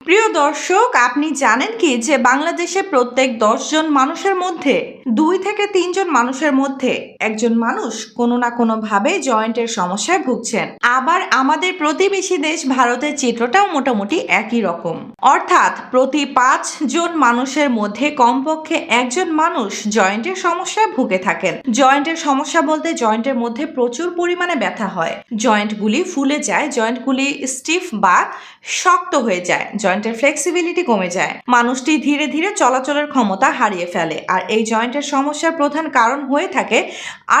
প্রিয় দর্শক আপনি জানেন কি যে বাংলাদেশে প্রত্যেক দশজন মানুষের মধ্যে দুই থেকে তিনজন মানুষের মধ্যে একজন মানুষ কোনো না কোনো ভাবে জয়েন্টের সমস্যায় ভুগছেন। আবার আমাদের প্রতিবেশী দেশ ভারতের চিত্রটাও মোটামুটি একই রকম। অর্থাৎ প্রতি পাঁচ জন মানুষের মধ্যে কমপক্ষে একজন মানুষ জয়েন্টের সমস্যায় ভুগে থাকেন। জয়েন্টের সমস্যা বলতে জয়েন্টের মধ্যে প্রচুর পরিমাণে ব্যথা হয়। জয়েন্টগুলি ফুলে যায়, জয়েন্টগুলি স্টিফ বা শক্ত হয়ে যায়, জয়েন্টের ফ্লেক্সিবিলিটি কমে যায়। মানুষটি ধীরে ধীরে চলাচলের ক্ষমতা হারিয়ে ফেলে। আর এই জয়েন্টের সমস্যার প্রধান কারণ হয়ে থাকে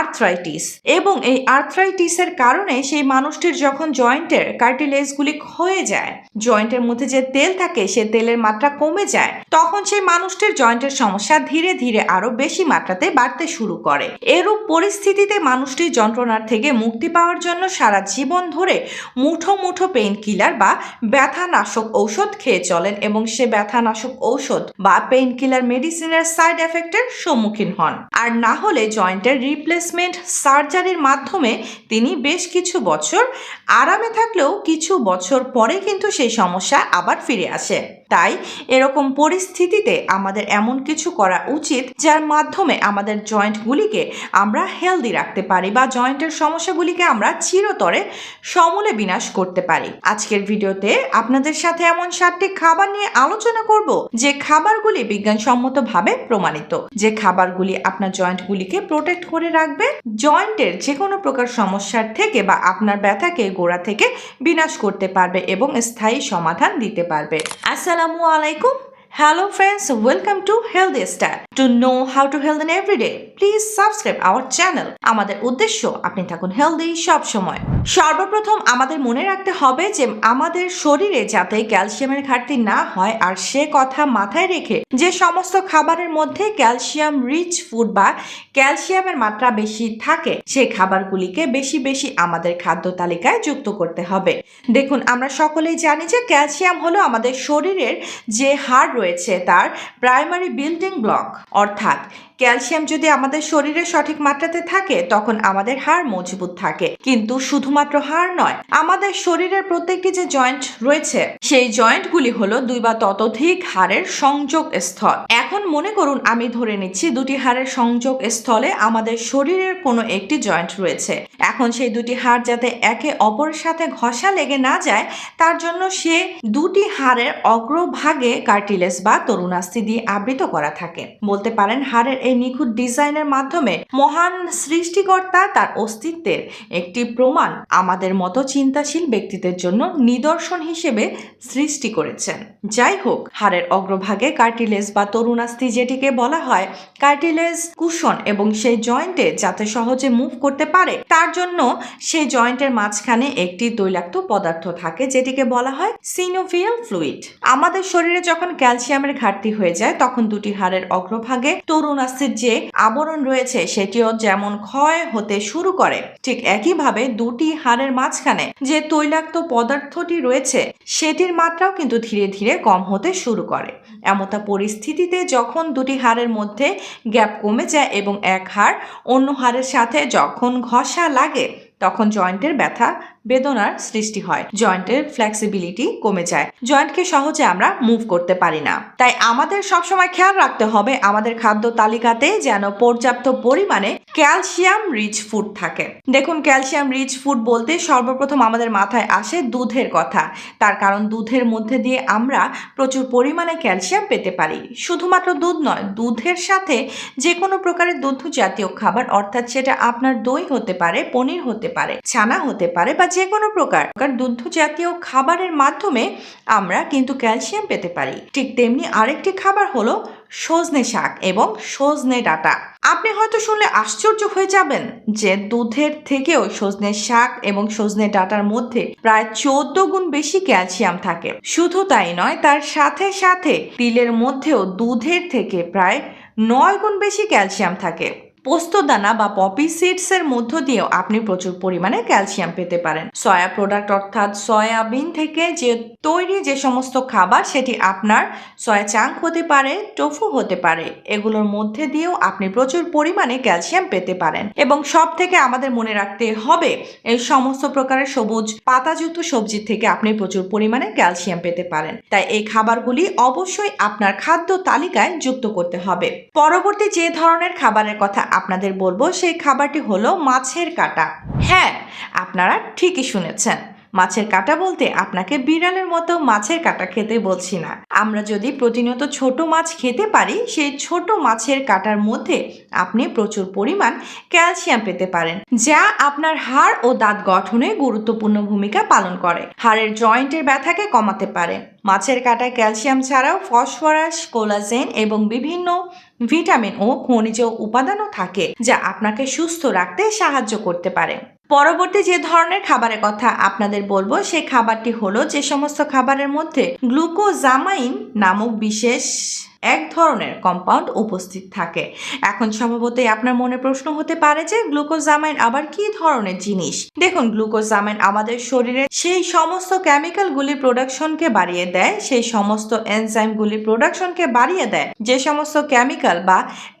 আর্থ্রাইটিস এবং এই আর্থ্রাইটিসের কারণে সেই মানুষটির যখন জয়েন্টের কার্টিলেজগুলি ক্ষয়ে যায়, জয়েন্টের মধ্যে যে তেল থাকে সে তেলের মাত্রা কমে যায়, তখন সেই মানুষটির জয়েন্টের সমস্যা ধীরে ধীরে আরও বেশি মাত্রাতে বাড়তে শুরু করে। এরূপ পরিস্থিতিতে মানুষটি যন্ত্রণার থেকে মুক্তি পাওয়ার জন্য সারা জীবন ধরে মুঠো মুঠো পেইন কিলার বা ব্যথানাশক ঔষধ খেয়ে চলেন এবং সে ব্যথানাশক ঔষধ বা পেইন কিলার মেডিসিনের সাইড এফেক্টের সম্মুখীন হন। আর না হলে জয়েন্টের রিপ্লেসমেন্ট সার্জারির মাধ্যমে তিনি বেশ কিছু বছর আরামে থাকলেও কিছু বছর পরে কিন্তু সেই সমস্যা আবার ফিরে আসে। তাই এরকম পরিস্থিতিতে আমাদের এমন কিছু করা উচিত যার মাধ্যমে আমাদের জয়েন্টগুলিকে আমরা হেলদি রাখতে পারি বা জয়েন্টের সমস্যাগুলিকে আমরা চিরতরে সমূলে বিনাশ করতে পারি। আজকের ভিডিওতে আপনাদের সাথে এমন সাতটি খাবার নিয়ে আলোচনা করব যে খাবারগুলি বিজ্ঞানসম্মতভাবে প্রমাণিত। যে খাবারগুলি আপনার জয়েন্টগুলিকে প্রোটেক্ট করে রাখবে, জয়েন্টের যে কোনো প্রকার সমস্যার থেকে বা আপনার ব্যথাকে গোড়া থেকে বিনাশ করতে পারবে এবং স্থায়ী সমাধান দিতে পারবে। আসসালামু আলাইকুম hello friends welcome to healthy star to know how to health in everyday please subscribe our channel আমাদের উদ্দেশ্য, আপনি থাকুন হেলদি সব সময়। সর্বপ্রথম আমাদের মনে রাখতে হবে যে আমাদের শরীরে যাতে ক্যালসিয়ামের ঘাটতি না হয় আর সে কথা মাথায় রেখে যে সমস্ত খাবারের মধ্যে ক্যালসিয়াম রিচ ফুড বা ক্যালসিয়ামের মাত্রা বেশি থাকে সেই খাবারগুলিকে বেশি বেশি আমাদের খাদ্য তালিকায় যুক্ত করতে হবে। দেখুন, আমরা সকলেই জানি যে ক্যালসিয়াম হলো আমাদের শরীরের যে হাড় রয়েছে, তার প্রাইমারি বিল্ডিং ব্লক। অর্থাৎ, ক্যালসিয়াম যদি আমাদের শরীরে সঠিক মাত্রাতে থাকে, তখন আমাদের হাড় মজবুত থাকে। কিন্তু শুধুমাত্র হাড় নয়, আমাদের শরীরের প্রত্যেকটি যে জয়েন্ট রয়েছে, সেই জয়েন্টগুলি হলো দুই বা ততোধিক হাড়ের সংযোগ স্থল। এখন মনে করুন আমি ধরে নিচ্ছি দুটি হাড়ের সংযোগ স্থলে আমাদের শরীরের কোনো একটি জয়েন্ট রয়েছে। এখন সেই দুটি হাড় যাতে একে অপরের সাথে ঘষা লেগে না যায়, তার জন্য সে দুটি হাড়ের অগ্রভাগে কার্টিলেস বা তরুণাস্থি দিয়ে আবৃত করা থাকে। বলতে পারেন হাড়ের এই নিখুঁত ডিজাইনের মাধ্যমে মহান সৃষ্টিকর্তা তার অস্তিত্বের একটি প্রমাণ আমাদের মতো চিন্তাশীল ব্যক্তিদের জন্য নিদর্শন হিসেবে সৃষ্টি করেছেন। যাই হোক, হাড়ের অগ্রভাগে কার্টিলেজ বা তরুণাস্থি যেটিকে বলা হয়, কার্টিলেজ কুশন এবং সেই জয়েন্টে যাতে সহজে মুভ করতে পারে তার জন্য সেই জয়েন্টের মাঝখানে একটি তৈলাক্ত পদার্থ থাকে, যেটিকে বলা হয় সিনোভিয়াল ফ্লুইড আমাদের শরীরে যখন ক্যালসিয়ামের ঘাটতি হয়ে যায়, তখন দুটি হাড়ের অগ্রভাগে তরুণাস্থির যে আবরণ রয়েছে, সেটিও যেমন ক্ষয় হতে শুরু করে, ঠিক একইভাবে দুটি হাড়ের মাঝখানে যে তৈলাক্ত পদার্থটি রয়েছে, সেটির মাত্রাও কিন্তু ধীরে ধীরে কম হতে শুরু করে। এমতা পরিস্থিতিতে যখন দুটি হাড়ের মধ্যে গ্যাপ কমে যায় এবং এক হাড় অন্য হাড়ের সাথে যখন ঘষা লাগে, তখন জয়েন্টের ব্যথা, বেদনার সৃষ্টি হয়। জয়েন্টের ফ্লেক্সিবিলিটি কমে যায়। জয়েন্টকে সহজে আমরা মুভ করতে পারি না। তাই আমাদের সবসময় খেয়াল রাখতে হবে আমাদের খাদ্য তালিকাতে যেন পর্যাপ্ত পরিমাণে ক্যালসিয়াম রিচ ফুড থাকে। দেখুন, ক্যালসিয়াম রিচ ফুড বলতে সর্বপ্রথম আমাদের মাথায় আসে দুধের কথা। তার কারণ দুধের মধ্যে দিয়ে আমরা প্রচুর পরিমাণে ক্যালসিয়াম পেতে পারি। শুধুমাত্র দুধ নয়, দুধের সাথে যে কোনো প্রকারের দুধ জাতীয় খাবার, অর্থাৎ সেটা আপনার দই হতে পারে, পনির হতে পারে, ছানা হতে পারে বা যে কোনো প্রকার দুগ্ধ জাতীয় খাবারের মাধ্যমে আমরা কিন্তু ক্যালসিয়াম পেতে পারি। ঠিক তেমনি আরেকটি খাবার হলো সজনে শাক এবং সজনে ডাটা। আপনি হয়তো শুনলে আশ্চর্য হয়ে যাবেন যে দুধের থেকেও সজনে শাক এবং সজনে ডাটার মধ্যে প্রায় চোদ্দ গুণ বেশি ক্যালসিয়াম থাকে। শুধু তাই নয়, তার সাথে সাথে তিলের মধ্যেও দুধের থেকে প্রায় নয় গুণ বেশি ক্যালসিয়াম থাকে। পোস্তদানা বা পপি সিডস এর মধ্য দিয়েও আপনি প্রচুর পরিমাণে ক্যালসিয়াম পেতে পারেন। সয়া প্রোডাক্ট অর্থাৎ সয়াবিন থেকে যে তৈরি যে সমস্ত খাবার, সেটি আপনার সয়া চাঙ্ক হতে পারে, টোফু হতে পারে, এগুলোর মধ্যে দিয়েও আপনি প্রচুর পরিমাণে ক্যালসিয়াম পেতে পারেন। এবং সব থেকে আমাদের মনে রাখতে হবে, এই সমস্ত প্রকারের সবুজ পাতাযুক্ত সবজি থেকে আপনি প্রচুর পরিমাণে ক্যালসিয়াম পেতে পারেন। তাই এই খাবারগুলি অবশ্যই আপনার খাদ্য তালিকায় যুক্ত করতে হবে। পরবর্তী যে ধরনের খাবারের কথা আপনাদের বলব সেই খাবারটি হলো মাছের কাটা। হ্যাঁ আপনারা ঠিকই শুনেছেন। মাছের কাটা বলতে আপনাকে বিড়ালের মতো মাছের কাটা খেতে বলছি না। আমরা যদি প্রতিনিয়ত ছোট মাছ খেতে পারি, সেই ছোট মাছের কাটার মধ্যে আপনি প্রচুর পরিমাণ ক্যালসিয়াম পেতে পারেন, যা আপনার হাড় ও দাঁত গঠনে গুরুত্বপূর্ণ ভূমিকা পালন করে। হাড়ের জয়েন্টের ব্যথাকে কমাতে পারে। মাছের কাটায় ক্যালসিয়াম ছাড়াও ফসফরাস, কোলাজেন এবং বিভিন্ন ভিটামিন ও খনিজ উপাদানও থাকে, যা আপনাকে সুস্থ রাখতে সাহায্য করতে পারে। পরবর্তী যে ধরনের খাবারের কথা আপনাদের বলব, সেই খাবারটি হলো যে সমস্ত খাবারের মধ্যে গ্লুকোজামাইন নামক বিশেষ এক ধরনের কম্পাউন্ড উপস্থিত থাকে। এখন সম্ভবতই আপনার মনে প্রশ্ন হতে পারে যে গ্লুকোজামাইন আবার কি ধরনের জিনিস? দেখুন গ্লুকোজামাইন আমাদের শরীরে সেই সমস্ত কেমিক্যালগুলি প্রোডাকশনকে বাড়িয়ে দেয়, সেই সমস্ত এনজাইমগুলি প্রোডাকশনকে বাড়িয়ে দেয়, যে সমস্ত কেমিক্যাল বা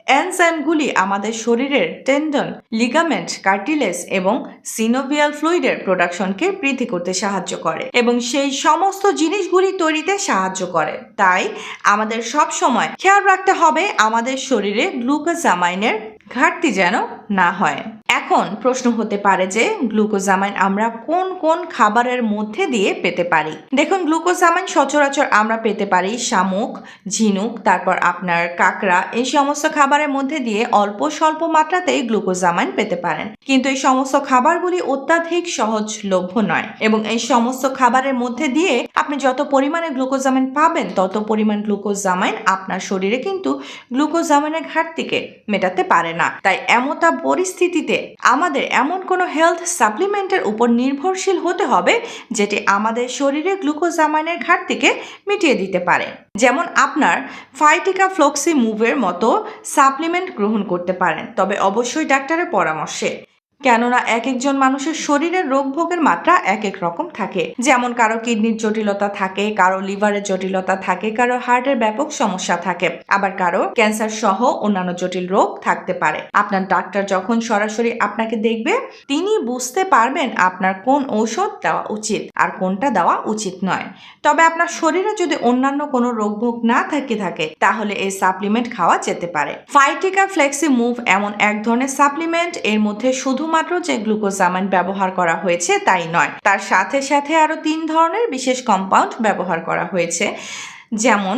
এনজাইমগুলি আমাদের শরীরের টেন্ডন, লিগামেন্ট কার্টিলেস এবং সিনোভিয়াল ফ্লুইডের প্রোডাকশনকে বৃদ্ধি করতে সাহায্য করে এবং সেই সমস্ত জিনিসগুলি তৈরিতে সাহায্য করে। তাই আমাদের সব সময় খেয়াল রাখতে হবে আমাদের শরীরে গ্লুকোজামাইনের ঘাটতি যেন না হয়। এখন প্রশ্ন হতে পারে যে গ্লুকোজামাইন আমরা কোন কোন খাবারের মধ্যে দিয়ে পেতে পারি? দেখুন, গ্লুকোজামাইন সচরাচর আমরা পেতে পারি শামুক, ঝিনুক, তারপর আপনার কাঁকড়া, এই সমস্ত খাবারের মধ্যে দিয়ে অল্প স্বল্প মাত্রাতেই গ্লুকোজামাইন পেতে পারেন। কিন্তু এই সমস্ত খাবারগুলি অত্যাধিক সহজলভ্য নয় এবং এই সমস্ত খাবারের মধ্যে দিয়ে আপনি যত পরিমাণে গ্লুকোজামাইন পাবেন, তত পরিমাণ গ্লুকোজামাইন আপনার শরীরে কিন্তু গ্লুকোজামাইনের ঘাটতিকে মেটাতে পারে না। তাই এমতা পরিস্থিতিতে আমাদের এমন কোনো হেলথ সাপ্লিমেন্টের উপর নির্ভরশীল হতে হবে যেটি আমাদের শরীরে গ্লুকোজামাইনের ঘাটতিকে মিটিয়ে দিতে পারে। যেমন আপনার ফাইটিকা ফ্লক্সি মুভের মতো সাপ্লিমেন্ট গ্রহণ করতে পারেন, তবে অবশ্যই ডাক্তারের পরামর্শে। কেননা এক একজন মানুষের শরীরের রোগ ভোগের মাত্রা এক এক রকম থাকে। যেমন কারও কিডনির জটিলতা থাকে, কারও লিভারের জটিলতা থাকে, কারও হার্টের ব্যাপক সমস্যা থাকে। আবার কারও ক্যান্সার সহ অন্যান্য জটিল রোগ থাকতে পারে। আপনার ডাক্তার যখন সরাসরি আপনাকে দেখবে, তিনি বুঝতে পারবেন আপনার কোন ঔষধ দেওয়া উচিত আর কোনটা দেওয়া উচিত নয়। তবে আপনার শরীরে যদি অন্যান্য কোনো রোগ ভোগ না থাকে থাকে, তাহলে এই সাপ্লিমেন্ট খাওয়া যেতে পারে। ফাইটিকা ফ্লেক্সি মুভ এমন এক ধরনের সাপ্লিমেন্ট, এর মধ্যে শুধুমাত্র যে গ্লুকোজামাইন ব্যবহার করা হয়েছে তাই নয়, তার সাথে সাথে আরও তিন ধরনের বিশেষ কম্পাউন্ড ব্যবহার করা হয়েছে, যেমন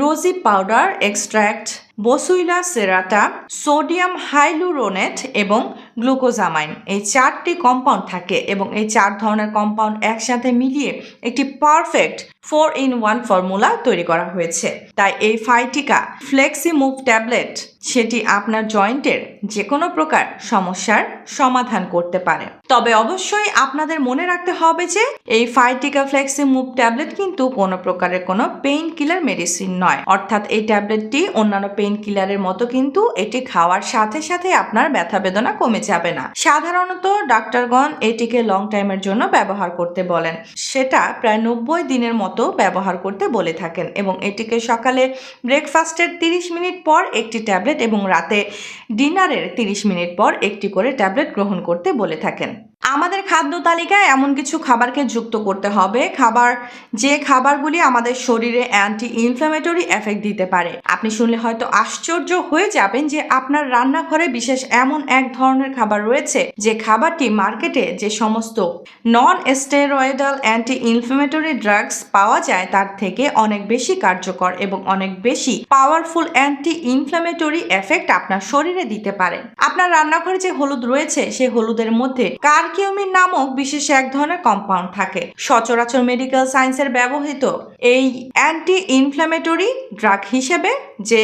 রোজি পাউডার এক্সট্র্যাক্ট বসুইলা সেরাটা, সোডিয়াম হাইলুরোনেট এবং গ্লুকোজামাইন। এই চারটি কম্পাউন্ড থাকে এবং এই চার ধরনের কম্পাউন্ড একসাথে মিলিয়ে একটি perfect four in one formula তৈরি করা হয়েছে। তাই এই ফাইটিকা ফ্লেক্সি মুভ ট্যাবলেট সেটি আপনার জয়েন্টের যে কোনো প্রকার সমস্যার সমাধান করতে পারে। তবে অবশ্যই আপনাদের মনে রাখতে হবে যে এই ফাইটিকা ফ্লেক্সি মুভ ট্যাবলেট কিন্তু কোনো প্রকারের কোনো পেইন কিলার মেডিসিন নয়। অর্থাৎ এই ট্যাবলেটটি অন্যান্য পেইন কিলারের মতো কিন্তু এটি খাওয়ার সাথে সাথে আপনার ব্যথা বেদনা কমে যাবে না। সাধারণত ডাক্তারগণ এটিকে লং টাইমের জন্য ব্যবহার করতে বলেন। সেটা প্রায় নব্বই দিনের মতো ব্যবহার করতে বলে থাকেন এবং এটিকে সকালে ব্রেকফাস্টের তিরিশ মিনিট পর একটি ট্যাবলেট এবং রাতে ডিনারের তিরিশ মিনিট পর একটি করে ট্যাবলেট গ্রহণ করতে বলে থাকেন। আমাদের খাদ্য তালিকায় এমন কিছু খাবারকে যুক্ত করতে হবে। খাবার, যে খাবারগুলি আমাদের শরীরে অ্যান্টি ইনফ্ল্যামেটরি এফেক্ট দিতে পারে। আপনি শুনলে হয়তো আশ্চর্য হয়ে যাবেন যে আপনার রান্নাঘরে বিশেষ এমন এক ধরনের খাবার রয়েছে, যে খাবারটি মার্কেটে যে সমস্ত non steroidal anti inflammatory drugs পাওয়া যায়, তার থেকে অনেক বেশি কার্যকর এবং অনেক বেশি পাওয়ারফুল অ্যান্টি ইনফ্ল্যামেটরি এফেক্ট আপনার শরীরে দিতে পারে। আপনার রান্নাঘরে যে হলুদ রয়েছে সেই হলুদের মধ্যে কার কি কার্কিউমিন নামক বিশেষ এক ধরনের কম্পাউন্ড থাকে। সচরাচর মেডিকেল সায়েন্সের ব্যবহৃত এই অ্যান্টি ইনফ্ল্যামেটরি ড্রাগ হিসেবে যে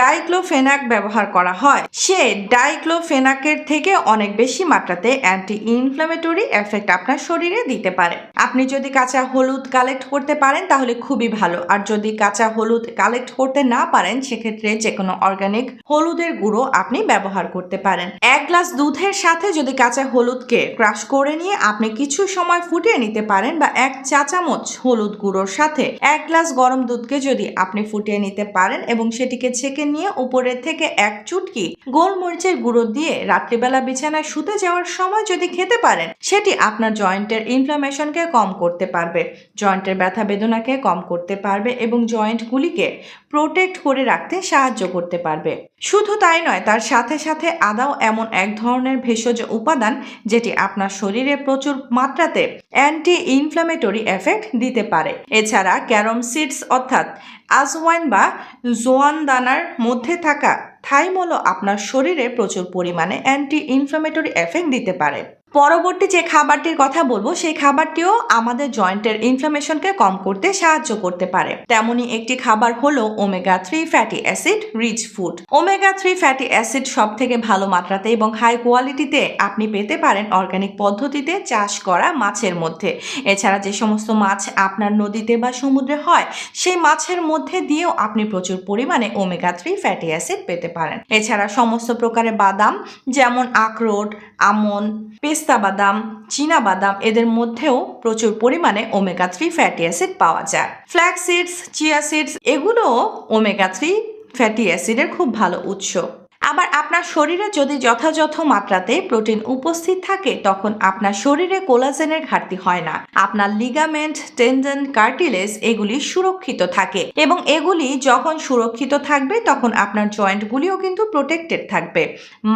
ডাইক্লোফেনাক ব্যবহার করা হয়, সে ডাইক্লোফেনাকের থেকে অনেক বেশি মাত্রাতে অ্যান্টি ইনফ্ল্যামেটরি এফেক্ট আপনার শরীরে দিতে পারে। আপনি যদি কাঁচা হলুদ কালেক্ট করতে পারেন, তাহলে খুবই ভালো। আর যদি কাঁচা হলুদ কালেক্ট করতে না পারেন, সেক্ষেত্রে যে কোনো অর্গানিক হলুদের গুঁড়ো আপনি ব্যবহার করতে পারেন। এক গ্লাস দুধের সাথে যদি কাঁচা হলুদকে ক্রাশ করে নিয়ে আপনি কিছু সময় ফুটিয়ে নিতে পারেন বা এক চা চামচ হলুদ গুঁড়োর সাথে এক গ্লাস গরম দুধকে যদি আপনি ফুটিয়ে নিতে পারেন এবং সেটিকে ছেঁকে নিয়ে উপরের থেকে এক চুটকি গোলমরিচের গুঁড়ো দিয়ে রাত্রিবেলা বিছানায় শুতে যাওয়ার সময় যদি খেতে পারেন, সেটি আপনার জয়েন্টের ইনফ্লামেশনকে কম করতে পারবে, জয়েন্টের ব্যথা বেদনাকে কম করতে পারবে এবং জয়েন্টগুলিকে প্রোটেক্ট করে রাখতে সাহায্য করতে পারবে। শুধু তাই নয়, তার সাথে সাথে আদাও এমন এক ধরনের ভেষজ উপাদান যেটি আপনার শরীরে প্রচুর মাত্রাতে অ্যান্টি ইনফ্ল্যামেটরি এফেক্ট দিতে পারে। এছাড়া ক্যারম সিডস অর্থাৎ আজওয়াইন বা জোয়ান দানার মধ্যে থাকা থাইমলও আপনার শরীরে প্রচুর পরিমাণে অ্যান্টি ইনফ্ল্যামেটরি এফেক্ট দিতে পারে। পরবর্তী যে খাবারটির কথা বলব, সেই খাবারটিও আমাদের জয়েন্টের ইনফ্লামেশনকে কম করতে সাহায্য করতে পারে। তেমনি একটি খাবার হলো omega three fatty acid rich food omega three fatty acid সব থেকে ভালো মাত্রাতে এবং হাই কোয়ালিটিতে আপনি পেতে পারেন অর্গানিক পদ্ধতিতে চাষ করা মাছের মধ্যে। এছাড়া যে সমস্ত মাছ আপনার নদীতে বা সমুদ্রে হয়, সেই মাছের মধ্যে দিয়েও আপনি প্রচুর পরিমাণে ওমেগা থ্রি ফ্যাটি অ্যাসিড পেতে পারেন। এছাড়া সমস্ত প্রকারের বাদাম, যেমন আখরোট, আমন, পেস্তা বাদাম, চীনা বাদাম এদের মধ্যেও প্রচুর পরিমাণে ওমেগা থ্রি ফ্যাটি অ্যাসিড পাওয়া যায়। ফ্ল্যাক্স সিডস চিয়া সিডস এগুলোও ওমেগা থ্রি ফ্যাটি অ্যাসিডের খুব ভালো উৎস। আবার আপনার শরীরে যদি যথাযথ মাত্রাতে প্রোটিন উপস্থিত থাকে, তখন আপনার শরীরে কোলাজেনের ঘাটতি হয় না। আপনার লিগামেন্ট টেন্ডন কার্টিলেজ এগুলি সুরক্ষিত থাকে এবং এগুলি যখন সুরক্ষিত থাকবে, তখন আপনার জয়েন্টগুলিও কিন্তু প্রোটেক্টেড থাকবে।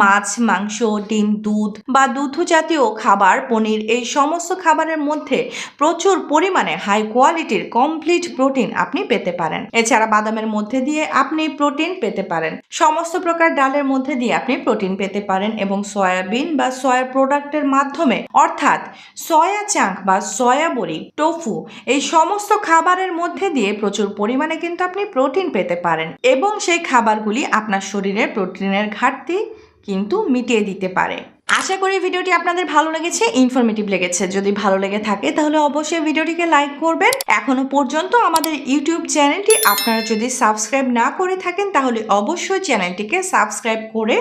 মাছ, মাংস, ডিম, দুধ বা দুধ জাতীয় খাবার, পনির এই সমস্ত খাবারের মধ্যে প্রচুর পরিমাণে হাই কোয়ালিটির কমপ্লিট প্রোটিন আপনি পেতে পারেন। এছাড়া বাদামের মধ্যে দিয়ে আপনি প্রোটিন পেতে পারেন। সমস্ত প্রকার ডালের মধ্যে দিয়ে আপনি প্রোটিন পেতে পারেন এবং সয়াবিন বা সয়া প্রোডাক্টের মাধ্যমে, অর্থাৎ সয়া চাঙ্ক বা সয়া বড়ি, টোফু, এই সমস্ত খাবারের মধ্যে দিয়ে প্রচুর পরিমাণে কিন্তু আপনি প্রোটিন পেতে পারেন এবং সেই খাবারগুলি আপনার শরীরের প্রোটিনের ঘাটতি কিন্তু মিটিয়ে দিতে পারে। আশা করি ভিডিওটি আপনাদের ভালো লেগেছে ইনফরমেটিভ লেগেছে। যদি ভালো লেগে থাকে, তাহলে অবশ্যই ভিডিওটিকে লাইক করবেন। এখনও পর্যন্ত আমাদের ইউটিউব চ্যানেলটি আপনারা যদি সাবস্ক্রাইব না করে থাকেন, তাহলে অবশ্যই চ্যানেলটিকে সাবস্ক্রাইব করে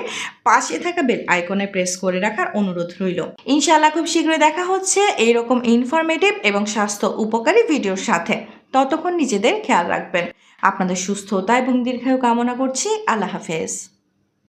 পাশে থাকা বেল আইকনে প্রেস করে রাখার অনুরোধ রইল। ইনশাআল্লাহ খুব শীঘ্রই দেখা হচ্ছে এইরকম ইনফরমেটিভ এবং স্বাস্থ্য উপকারী ভিডিওর সাথে। ততক্ষণ নিজেদের খেয়াল রাখবেন। আপনাদের সুস্থতা এবং দীর্ঘায়ু কামনা করছি। আল্লাহ হাফেজ।